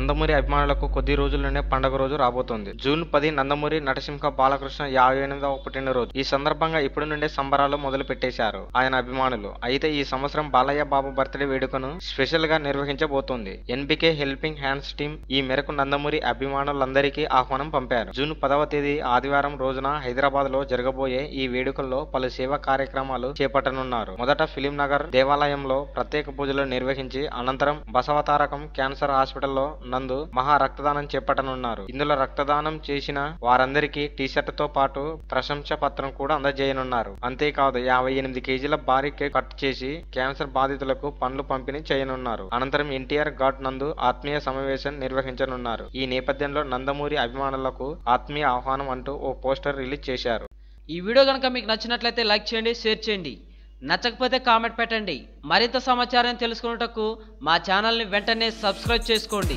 నందమూరి అభిమానులకు కొద్ది రోజుల్లోనే పండగ రోజు రాబోతోంది. జూన్ పది నందమూరి నటసింహ బాలకృష్ణ యాభై ఎనిమిదవ పుట్టినరోజు. ఈ సందర్భంగా ఇప్పటి నుండే సంబరాలు మొదలు పెట్టేశారు ఆయన అభిమానులు. అయితే ఈ సంవత్సరం బాలయ్య బాబు బర్త్డే వేడుకను స్పెషల్గా నిర్వహించబోతోంది. ఎన్బికే హెల్పింగ్ హ్యాండ్స్ టీం ఈ మేరకు నందమూరి అభిమానులందరికీ ఆహ్వానం పంపారు. జూన్ పదవ తేదీ ఆదివారం రోజున హైదరాబాద్లో జరగబోయే ఈ వేడుకల్లో పలు సేవా కార్యక్రమాలు చేపట్టనున్నారు. మొదట ఫిలిం నగర్ దేవాలయంలో ప్రత్యేక పూజలు నిర్వహించి అనంతరం బసవతారకం క్యాన్సర్ హాస్పిటల్లో నందు మహా రక్తదానం చేపట్టనున్నారు. ఇందులో రక్తదానం చేసిన వారందరికీ టీషర్ట్తో పాటు ప్రశంస పత్రం కూడా అందజేయనున్నారు. అంతేకాదు యాభై ఎనిమిది కేజీల భారీ కేక్ కట్ చేసి క్యాన్సర్ బాధితులకు పండ్లు పంపిణీ చేయనున్నారు. అనంతరం ఎన్టీఆర్ ఘాట్ నందు ఆత్మీయ సమావేశం నిర్వహించనున్నారు. ఈ నేపథ్యంలో నందమూరి అభిమానులకు ఆత్మీయ ఆహ్వానం అంటూ ఓ పోస్టర్ రిలీజ్ చేశారు. ఈ వీడియో కనుక మీకు నచ్చినట్లయితే లైక్ చేయండి షేర్ చేయండి. నచ్చకపోతే కామెంట్ పెట్టండి. మరింత సమాచారం తెలుసుకున్నటకు మా ఛానల్ని వెంటనే సబ్స్క్రైబ్ చేసుకోండి.